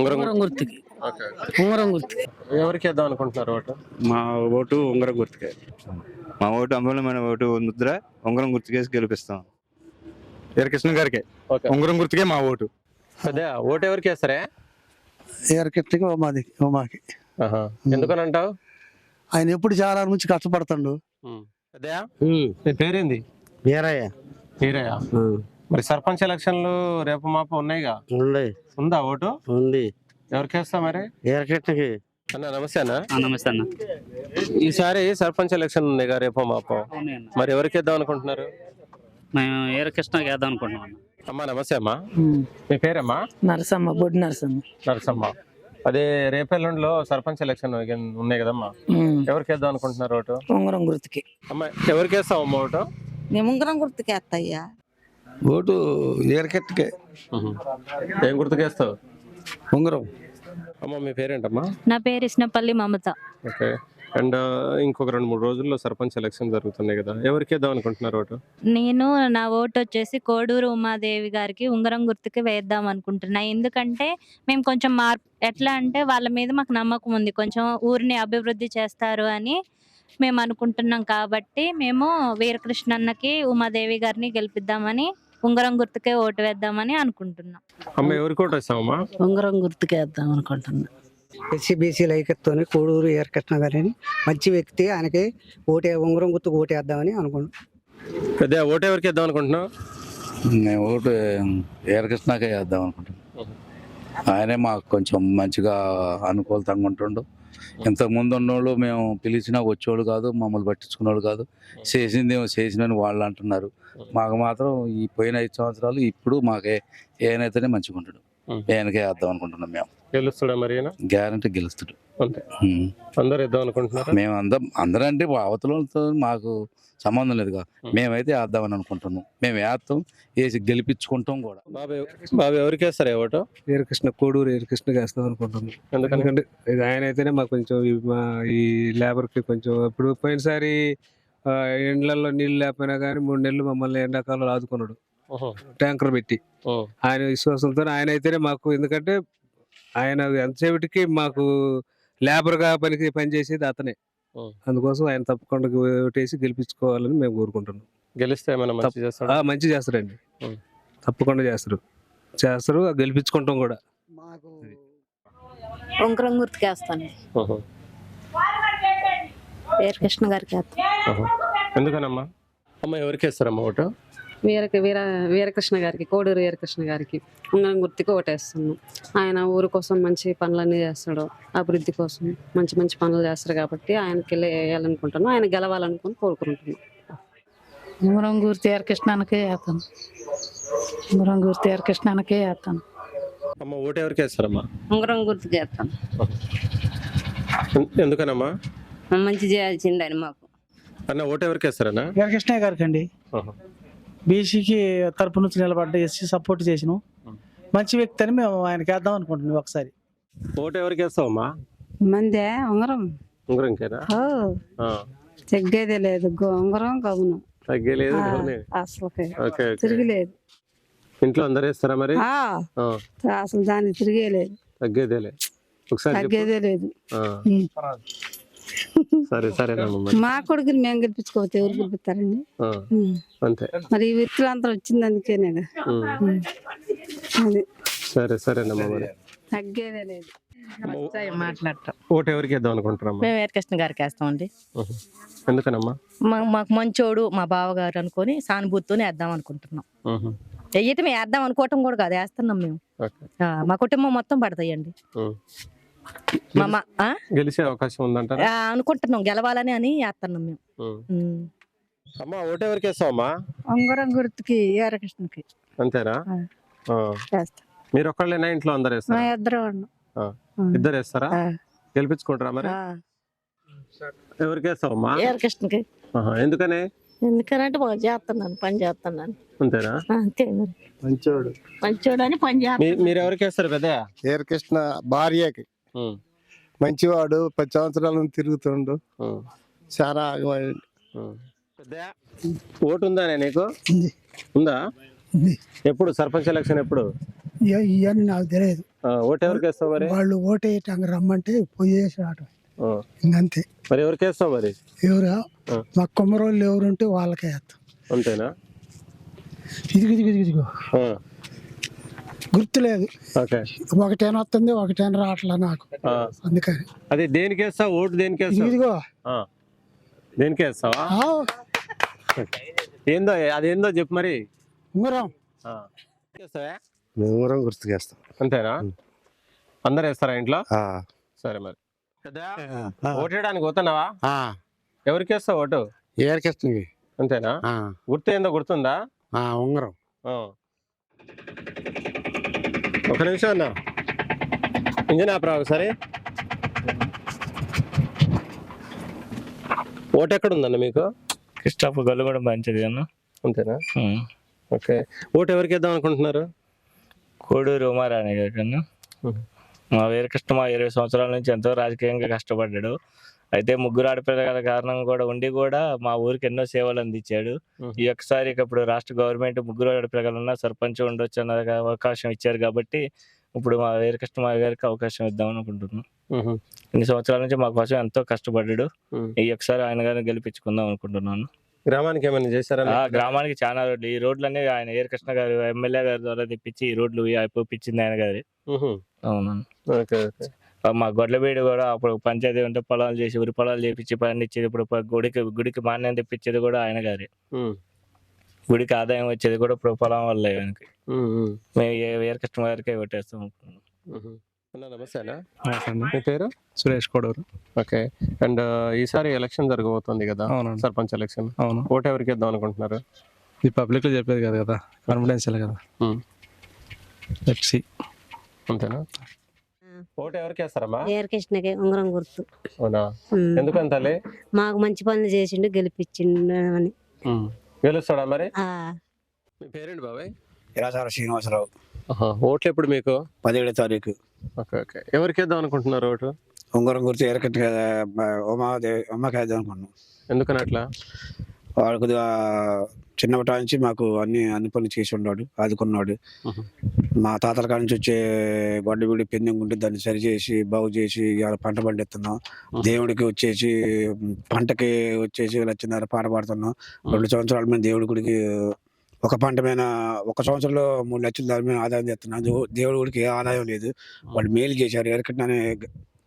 ఉంగరం గుర్తుకి. ఓకే ఉంగరం గుర్తుకి. ఎవరికి వేద్దాం అనుకుంటున్నారు ఓటు? మా ఓటు ఉంగరం గుర్తుకే. మా ఓటు అమూల్యమైన ఓటు ముద్ర ఉంగరం గుర్తుకేసి గెలిపిస్తాం. వీరకృష్ణ గారికి ఓకే. ఉంగరం గుర్తుకే మా ఓటు. పెద్ద ఓటు ఎవరికి వేస్తారే? ఎరకెట్టిగా ఉమాది ఉమాకి. ఎందుకని అంటావు? ఆయన ఎప్పుడు చాలా నుంచి కష్టపడుతుండు. నీ పేరేంది? వీరయ్య. హీరయ్య మరి సర్పంచ్ ఎలక్షన్లు రేపు మాపు ఉన్నాయిగా? ఉంది. ఉందా ఓటు? ఉంది. ఎవరికి వేస్తా మరి? వీరకృష్ణకి అన్న నమస్తే అన్న. నమస్తే అన్న. ఈసారి సర్పంచ్ ఎలక్షన్ ఉన్నాయిగా రేపు మాపు. మరి ఎవరికి వేద్దాం అనుకుంటున్నారు? మేము ఏరకృష్ణకి వేద్దాం అనుకుంటున్నాం అన్న. అమ్మా నమస్తే అమ్మా. మీ పేరమ్మా? నరసమ్మ బొడ్డు నరసమ్మ. నరసమ్మ. అదే రేపెల్లుండిలో సర్పంచ్ ఎలక్షన్ ఉన్నాయి కదమ్మా. ఎవరికి వేద్దాం అనుకుంటున్నారు ఓటు? ఉంగరం గుర్తుకి. అమ్మా ఎవరికి వేస్తావు అమ్మ ఓటు? మేము ఉంగరం గుర్తుకి వేస్తాయ్యా ఓటు ఎరకెట్టుకే ఏం గుర్తుకేస్తావు? ఉంగరం. అమ్మ మీ పేరేంటమ్మా? నా పేరు ఇస్నపల్లి మమత. ఓకే. అండ్ ఇంకొక రెండు మూడు రోజుల్లో సర్పంచ్ ఎలక్షన్ జరుగుతున్నాయి కదా. ఎవరికి వేద్దాం అనుకుంటున్నారు ఓటు? నేను నా ఓటు వచ్చేసి కోడూరు ఉమాదేవి గారికి ఉంగరం గుర్తుకి వేద్దాం అనుకుంటున్నా. ఎందుకంటే మేము కొంచెం మార్పు ఎట్లా అంటే వాళ్ళ మీద మాకు నమ్మకం ఉంది. కొంచెం ఊరిని అభివృద్ధి చేస్తారు అని మేము అనుకుంటున్నాం కాబట్టి మేము వీరకృష్ణన్నకి ఉమాదేవి గారిని గెలిపిద్దామని ఉంగరం గుర్తుకే ఓటు వేద్దామని అనుకుంటున్నాం. అమ్మ ఎవరికి ఓటు వేస్తావమ్మా? ఉంగరం గుర్తుకి వేద్దాం అనుకుంటున్నా. ఎస్సీ బీసీ ఐక్యతతోని కోడూరు ఏరకృష్ణ గారిని మంచి వ్యక్తి ఆయనకి ఓటే ఉంగరం గుర్తు ఓటేద్దామని అనుకుంటున్నాం. పెద్ద ఓటు ఎవరికి వేద్దాం అనుకుంటున్నావు? మేము ఓటు ఏరకృష్ణకే వేద్దాం అనుకుంటున్నాం. ఆయనే మాకు కొంచెం మంచిగా అనుకూలతంగా ఉంటుండు. ఇంతకు ముందు ఉన్నోళ్ళు మేము పిలిచినా వచ్చేవాళ్ళు కాదు మమ్మల్ని పట్టించుకునేవాళ్ళు కాదు. చేసింది ఏమో చేసినని వాళ్ళు అంటున్నారు మాకు మాత్రం ఈ పోయిన ఐదు సంవత్సరాలు ఇప్పుడు మాకే ఏనైతేనే మంచిగా ఉంటాడు ఏనకే వేద్దాం అనుకుంటున్నాం మేము. గెలుస్తాడా మరి? గ్యారంటీ గెలుస్తాడు. అంతే. అందరు వేద్దాం అనుకుంటున్నారా? మేము అందరం అందరం అంటే అవతలతో మాకు సంబంధం లేదుగా. మేమైతే వేద్దామని అనుకుంటున్నాం. మేము వేస్తాం వేసి గెలిపించుకుంటాం కూడా. బాబు ఎవ- బాబు ఎవరికి వేస్తారా ఓటు? ఏరకృష్ణ కోడూరు ఏరకృష్ణ వేస్తాం అనుకుంటున్నాం. ఎందుకని? ఎందుకంటే ఇది ఆయన అయితేనే మాకు కొంచెం ఈ మా ఈ లేబర్కి కొంచెం ఇప్పుడు పోయినసారి ఎండ్లలో నీళ్ళు లేకపోయినా కానీ మూడు నెలలు మమ్మల్ని ఎండాకాలంలో ఆదుకున్నాడు. ట్యాంకర్ పెట్టి. ఆయన విశ్వాసంతో ఆయన అయితేనే మాకు ఎందుకంటే ఆయన ఎంతసేపటికి మాకు లేబర్గా పనికి పనిచేసేది అతనే. అందుకోసం ఆయన తప్పకుండా ఓటేసి గెలిపించుకోవాలని మేము కోరుకుంటున్నాం. గెలిస్తే ఏమైనా మంచి చేస్తాడా? ఆ, మంచి చేస్తారండి. తప్పకుండా చేస్తారు. చేస్తారు గెలిపించుకుంటాం కూడా. గారికి వేస్తాను. ఓహో. ఎందుకనమ్మా? అమ్మ ఎవరికి వేస్తారమ్మా ఓటు? వీర వీర వీరకృష్ణ గారికి కోడూరు వీరకృష్ణ గారికి ఉంగరం గుర్తుకు ఓటేస్తున్నాం. ఆయన ఊరు కోసం మంచి పనులన్నీ చేస్తాడు అభివృద్ధి కోసం మంచి మంచి పనులు చేస్తారు కాబట్టి ఆయనకి వెళ్ళి వేయాలనుకుంటున్నాం ఆయన గెలవాలనుకుని కోరుకుంటున్నాం. ఉంగరం గుర్తు ఎరకృష్ణానికే వేస్తాను. ఉంగరం గుర్తు ఎరకృష్ణానికే వేస్తాను. అమ్మ ఓటు ఎవరికి వేస్తారమ్మా? ఉంగరం గుర్తుకి వేస్తాను. ఎన్- ఎందుకనమ్మా? మంచి చేయాల్సింది ఆయన మాకు. అన్న ఓటు ఎవరికి వేస్తారన్నా? ఎరకృష్ణ గారికి అండి ఓహో. బీసీకి తరపు నుంచి నిలబడ్డ ఎస్సీ సపోర్ట్ చేసినాం. మంచి వ్యక్తి అని మేము ఆయనకి వేద్దాం అనుకుంటున్నాం ఒకసారి. ఓటు ఎవరికి వేస్తావమ్మా? మందే ఉంగరం. ఉంగరంకేనా? ఆ. తగ్గేదే లేదు ఉంగరం కవును తగ్గలేదు అసలు ఓకే ఓకే. తిరిగిలేదు. ఇంట్లో అందరు వేస్తారా మరి? ఆ, ఆ, అసలు దాన్ని తిరిగేలేదు. తగ్గేదేలే. ఒకసారి చెప్పు. తగ్గేదే లేదు. సరే మరి. మా కొడుకుని మేము గెలిపించుకోవచ్చు ఎవరు గెలిపిస్తారండి. అంతే. మరి ఈ విత్తులంతా వచ్చింది అందుకేనే. అది. సరే సరేనమ్మా మరి. తగ్గేదే లేదు. మాట్లాడటం ఓటు ఎవరికి వేద్దాం అనుకుంటున్నామ్మా మేము ఏరకృష్ణ గారికి వేస్తామండి. ఎందుకనమ్మా? మాకు మంచోడు మా బావగారు అనుకొని సానుభూతితోనే వేద్దాం అనుకుంటున్నాం మేము వేద్దాం అనుకోవటం కూడా కాదు వేస్తున్నాం మేము. మా కుటుంబం మొత్తం పడతాయండి? గెలిచే అవకాశం ఉందంటారా? అనుకుంటున్నాం. గెలవాలని అని వేస్తున్నాం మేము. అమ్మా ఓటు ఎవరికి వేస్తావమ్మా? ఉంగరం గుర్తుకి ఏరకృష్ణకి అంతేనా? ఆ. ఆ. వేస్తా. మీరు ఒక్కళ్ళేనా ఇంట్లో అందరు వేస్తారా? ఇద్దరు. ఇద్దరు వేస్తారా? ఆ. గెలిపించుకుంటారా మరి? ఎవరికి వేస్తావమ్మా? ఏరకృష్ణకి. ఎందుకని? ఎందుకనంటే బాగా చేస్తున్నాను పని చేస్తున్నాను. అంతేనా? అంతే మరి. మంచోడు. మంచోడు అని పని చేస్తాను మీ- మీరు ఎవరికి వేస్తారు పెద్ద? ఏరకృష్ణ భార్యకి. మంచివాడు పది సంవత్సరాల నుంచి తిరుగుతుండు. చాలా ఓటు ఉందా నీకు? ఉంది. ఉందా? ఉంది. ఎప్పుడు? సర్పంచ్ ఎలక్షన్ ఎప్పుడు? ఇవన్నీ నాకు తెలియదు. ఆ, ఓటు ఎవరికి వేస్తావు మరి? వాళ్ళు ఓటేయటానికి రమ్మంటే పోయేసి రావటం. ఇంకంతే. మరి ఎవరికి వేస్తావు మరి? ఎవరు. మా కుమ్మరోళ్ళు ఎవరుంటే వాళ్ళకే వేస్తాం. అంతేనా? ఇదిగో ఇదిగో ఇదిగో, గుర్తులేదు. ఓకే. ఒకటేనా వస్తుంది ఒకటేనా రావట్లే నాకు. అందుకని. అది దేనికి వేస్తావు? ఓటు దేనికి ఇదిగో వేస్తావు? ఇదిగో. ఆ, దేనికి వేస్తావా? ఆ, ఏందో అదేందో చెప్పు మరి. ఉంగరం. ఉంగరం గుర్తుకేస్తాం. అంతేనా? అందరు వేస్తారా ఇంట్లో? సరే మరి. ఓటు వేయడానికి పోతున్నావా? ఎవరికి వేస్తావు ఓటు? ఏరకెస్తుంది అంతేనా? గుర్తు ఏందో గుర్తుందా? ఉంగరం. ఒక నిమిషం అన్న. ఇంజన్ ఆపరా ఒకసారి. ఓటు ఎక్కడ ఉందన్న మీకు? క్రిస్టాఫ్ గల్లు కూడా మంచిది అన్న. అంతేనా. ఓకే. ఓటు ఎవరికి వేద్దాం అనుకుంటున్నారు? కోడూరు ఉమారాణి గారు కన్నా. మా వీరకృష్ణ మా ఇరవై సంవత్సరాల నుంచి ఎంతో రాజకీయంగా కష్టపడ్డాడు. అయితే ముగ్గురు ఆడపిల్లల కారణం కూడా ఉండి కూడా మా ఊరికి ఎన్నో సేవలు అందించాడు. ఈ ఒక్కసారి ఇప్పుడు రాష్ట్ర గవర్నమెంట్ ముగ్గురు ఆడపిల్లలన్నా సర్పంచ్ ఉండొచ్చు అన్న అవకాశం ఇచ్చారు కాబట్టి ఇప్పుడు మా వీరకృష్ణ గారికి అవకాశం ఇద్దాం అనుకుంటున్నాం. ఇన్ని సంవత్సరాల నుంచి మా కోసం ఎంతో కష్టపడ్డాడు. ఈ ఒకసారి ఆయన గారిని గెలిపించుకుందాం అనుకుంటున్నాను. గ్రామానికి ఏమైనా చేశారా? ఆ గ్రామానికి చాలా రోడ్లు. ఈ రోడ్లన్నీ ఆయన ఏరకృష్ణ గారు ఎమ్మెల్యే గారి ద్వారా తెప్పించి ఈ రోడ్లు ఇప్పించింది ఆయన గారి. మ్హూ. అవునండి ఓకే ఓకే. మా గొడ్లబీడు కూడా అప్పుడు పంచాయతీ ఉంటే పొలాలు చేసి ఉరి పొలాలు చేపించి పండించేది. ఇప్పుడు గుడికి గుడికి మాన్యం తెప్పించేది కూడా ఆయన గారి. గుడికి ఆదాయం వచ్చేది కూడా ఇప్పుడు పొలం వల్ల ఆయనకి. మేము ఏ గారికి. మ్హూ. అన్న నమస్తేనా? అవునండి. మీ పేరు? సురేష్ కొడూరు. ఓకే. అండ్ ఈసారి ఎలక్షన్ జరగబోతుంది కదా? సర్పంచ్ ఎలక్షన్. అవును. ఓటు ఎవరికి ఇద్దాం అనుకుంటున్నారు? ఈ పబ్లిక్లో చెప్పేది కాదు కదా. కాన్ఫిడెన్షియల్ కదా. లెట్స్ అంతేనా? ఓటు ఎవరికి వేస్తారమ్మా? ఏరకృష్ణకి ఉంగరం గుర్తు. అవునా? ఉమ్. మాకు మంచి పనులు చేసిండు గెలిపించిండు అని. ఉమ్. గెలుస్తాడా మరి? ఆ, మీ పేరేంటి బాబాయ్? ఇరాసార శ్రీనివాసరావు. ఆహా. ఓట్లు ఎప్పుడు మీకు? పదిహేడో తారీఖు. Okay okay. ఎవరికి వేద్దాం అనుకుంటున్నారు ఓటు? ఉంగరం గుర్తు ఎరకట్టు ఉమాదేవి ఉమ్మకి వేద్దాం అనుకున్నాం. ఎందుకని అట్లా? వాడు కొద్దిగా చిన్నప్పటి నుంచి మాకు అన్ని అన్ని పనులు చేసి ఉన్నాడు ఆదుకున్నాడు. మా తాతల కాడ నుంచి వచ్చే గొడ్డ బిడి పెండింగ్ ఉంటే దాన్ని సరి చేసి బాగు చేసి ఇవాళ పంట పండిస్తున్నాం. దేవుడికి వచ్చేసి పంటకి వచ్చేసి లక్షన్నర పాట పాడుతున్నాం. రెండు సంవత్సరాల మీద దేవుడి గుడికి ఒక పంట మీద ఒక సంవత్సరంలో మూడు లక్షలు దాని మీద ఆదాయం చేస్తున్నాం. దేవుడి గుడికి ఏ ఆదాయం లేదు. వాళ్ళు మేలు చేశారు ఎరకట్న అనే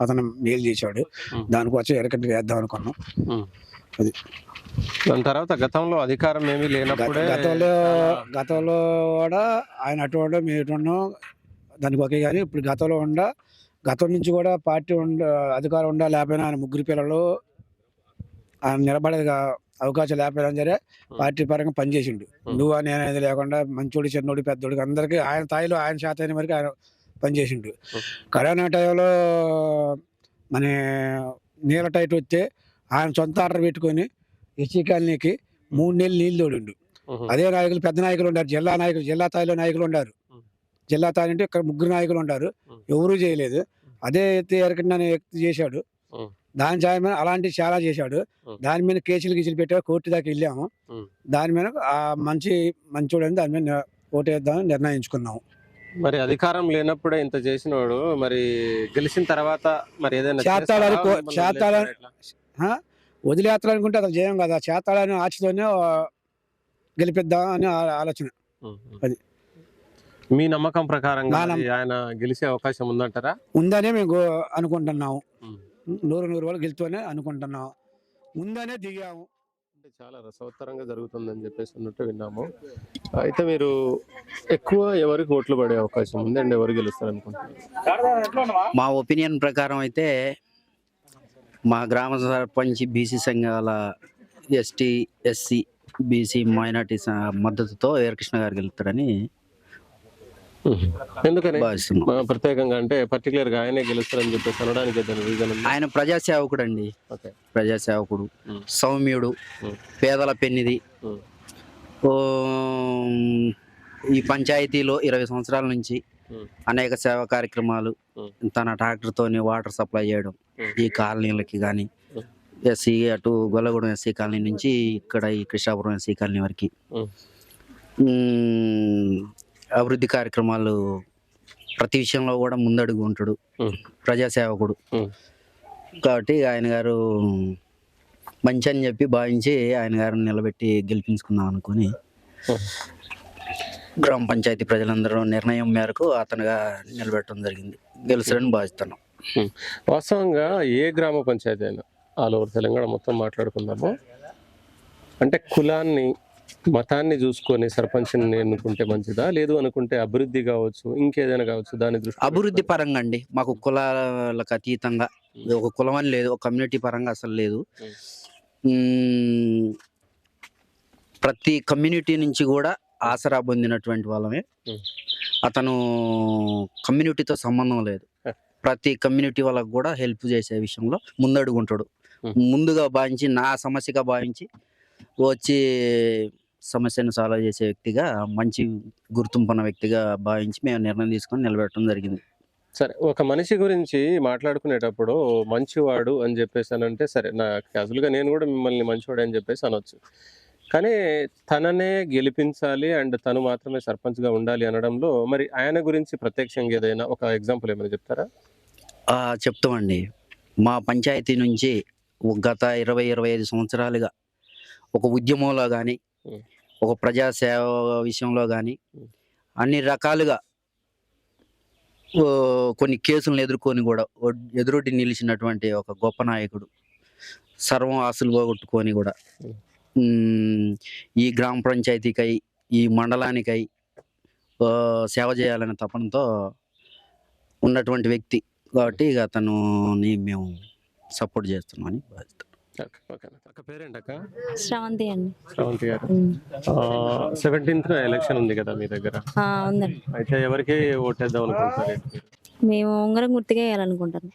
అతను మేలు చేశాడు. దానికోసం ఎరకట్న వేద్దాం అనుకున్నాం. దాని తర్వాత గతంలో అధికారం ఏమీ లేనప్పుడే గత- గతంలో గతంలో కూడా ఆయన అటువంటి మేము ఇటు ఉన్నాం దానికి ఒకే కానీ ఇప్పుడు గతంలో ఉండ గతం నుంచి కూడా పార్టీ ఉండ అధికారం ఉండా లేకపోయినా ఆయన ముగ్గురు పిల్లలు ఆయన నిలబడేది కా- అవకాశం లేకపోయినా సరే పార్టీ పరంగా పనిచేసిండు. నువ్వు అని అనేది లేకుండా మంచోడు చిన్నోడు పెద్దోడికి అందరికీ ఆయన స్థాయిలో ఆయన శాతం అయిన వరకు ఆయన పనిచేసిండు. కరోనా టైంలో మన నీళ్ళ టైట్ వస్తే ఆయన సొంత ఆర్డర్ పెట్టుకొని ఎస్సీ కాలనీకి మూడు నెలలు నీళ్ళు తోడిండు. ఉహు. అదే నాయకులు పెద్ద నాయకులు ఉన్నారు. జిల్లా నాయకులు జిల్లా స్థాయిలో నాయకులు ఉన్నారు. జిల్లా స్థాయి అంటే ఇక్కడ ముగ్గురు నాయకులు ఉన్నారు. ఎవరూ చేయలేదు. అదే ఎత్తి ఎరకటి అనే వ్యక్తి చేశాడు. దాని సాయం మీద అలాంటివి చాలా చేశాడు. దాని మీద కేసులు గీసులు పెట్టారు. కోర్టు దాకా వెళ్ళాము. దాని మీద ఆ మంచి మంచోడని దాని మీద ఓటేద్దామని నిర్ణయించుకున్నాము. మరి అధికారం లేనప్పుడే ఇంత చేసినోడు మరి గెలిచిన తర్వాత మరి ఏదైనా చేస్తాడని వదిలేస్తాడనుకుంటే అతను చేయం కదా. చేస్తాడని ఆశతోనే ఆ, గెలిపిద్దాం అని ఆలోచన. అది. మీ నమ్మకం ప్రకారంగా ఆయన గెలిచే అవకాశం ఉందంటారా? ఉందనే మేము అనుకుంటున్నాము. నూరు నూరు వాళ్ళు గెలుతూనే అనుకుంటున్నాం ఉందనే దిగాము. అంటే చాలా రసవత్తరంగా జరుగుతుందని చెప్పేసి ఉన్నట్టు విన్నాము. అయితే మీరు ఎక్కువ ఎవరికి ఓట్లు పడే అవకాశం ఉంది అండ్ ఎవరు గెలుస్తారు అనుకుంటున్నారు మా ఒపీనియన్ ప్రకారం అయితే మా గ్రామ సర్పంచ్ బీసీ సంఘాల ఎస్టీ ఎస్సీ బీసీ మైనార్టీ మద్దతుతో వీరకృష్ణ గారు గెలుస్తారని ఎందుకని? ప్రత్యేకంగా అంటే పర్టికులర్గా ఆయనే గెలుస్తారని చెప్పేసి అనడానికి ఆయన ప్రజాసేవకుడు అండి ప్రజాసేవకుడు. సౌమ్యుడు. పేదల పెన్నిది ఈ పంచాయతీలో ఇరవై సంవత్సరాల నుంచి. అనేక సేవా కార్యక్రమాలు. తన ట్రాక్టర్తోని వాటర్ సప్లై చేయడం. ఈ కాలనీలకి కానీ. ఎస్సీ అటు గొల్లగూడెం ఎస్సీ కాలనీ నుంచి ఇక్కడ ఈ కృష్ణాపురం ఎస్సీ కాలనీ వరకు అభివృద్ధి కార్యక్రమాలు ప్రతి విషయంలో కూడా ముందడుగు ఉంటాడు. ప్రజాసేవకుడు. కాబట్టి ఆయన గారు మంచి అని చెప్పి భావించి ఆయన గారిని నిలబెట్టి గెలిపించుకుందాం అనుకుని. గ్రామ పంచాయతీ ప్రజలందరూ నిర్ణయం మేరకు అతనుగా నిలబెట్టడం జరిగింది. గెలుస్తారని భావిస్తున్నాం. వాస్తవంగా ఏ గ్రామ పంచాయతీ అయినా ఆల్ ఓవర్ తెలంగాణ మొత్తం మాట్లాడుకుందాము. అంటే కులాన్ని మతాన్ని చూసుకొని సర్పంచ్ని ఎన్నుకుంటే మంచిదా? లేదు అనుకుంటే అభివృద్ధి కావచ్చు ఇంకేదైనా కావచ్చు దాని దృష్టి అభివృద్ధి పరంగా అండి. మాకు కులాలకు అతీతంగా ఒక కులం అని లేదు ఒక కమ్యూనిటీ పరంగా అసలు లేదు. ప్రతి కమ్యూనిటీ నుంచి కూడా ఆసరా పొందినటువంటి వాళ్ళమే. అతను కమ్యూనిటీతో సంబంధం లేదు. ప్రతి కమ్యూనిటీ వాళ్ళకు కూడా హెల్ప్ చేసే విషయంలో ముందడుగుంటాడు. ముందుగా భావించి నా సమస్యగా భావించి వచ్చి సమస్యను సాల్వ్ చేసే వ్యక్తిగా మంచి గుర్తింపున్న వ్యక్తిగా భావించి మేము నిర్ణయం తీసుకొని నిలబెట్టడం జరిగింది. సరే ఒక మనిషి గురించి మాట్లాడుకునేటప్పుడు మంచివాడు అని చెప్పేసి అని అంటే సరే నా క్యాజువల్గా నేను కూడా మిమ్మల్ని మంచివాడు అని చెప్పేసి అనొచ్చు. కానీ తననే గెలిపించాలి అండ్ తను మాత్రమే సర్పంచ్గా ఉండాలి అనడంలో మరి ఆయన గురించి ప్రత్యక్షంగా ఏదైనా ఒక ఎగ్జాంపుల్ ఏమైనా చెప్తారా? చెప్తామండి. మా పంచాయతీ నుంచి గత ఇరవై ఇరవై ఐదు సంవత్సరాలుగా ఒక ఉద్యమంలో కానీ. ఒక ప్రజాసేవ విషయంలో కానీ అన్ని రకాలుగా కొన్ని కేసులను ఎదుర్కొని కూడా ఎదురొడ్డి నిలిచినటువంటి ఒక గొప్ప నాయకుడు. సర్వం ఆస్తులు పోగొట్టుకొని కూడా ఈ గ్రామ పంచాయతీకై ఈ మండలానికై సేవ చేయాలనే తపనతో ఉన్నటువంటి వ్యక్తి కాబట్టి ఇక అతనుని మేము సపోర్ట్ చేస్తున్నామని భావిస్తున్నాం ఓకే ఓకే అక్క పేరేంటక్క శ్రవంతి అండి. శ్రవంతి గారు. సెవెంటీన్త్ ఎలక్షన్ ఉంది కదా మీ దగ్గర? ఉందండి. అయితే ఎవరికి ఓటేద్దాం అనుకుంటున్నారు? మేము ఉంగరం గుర్తుగా వేయాలనుకుంటాను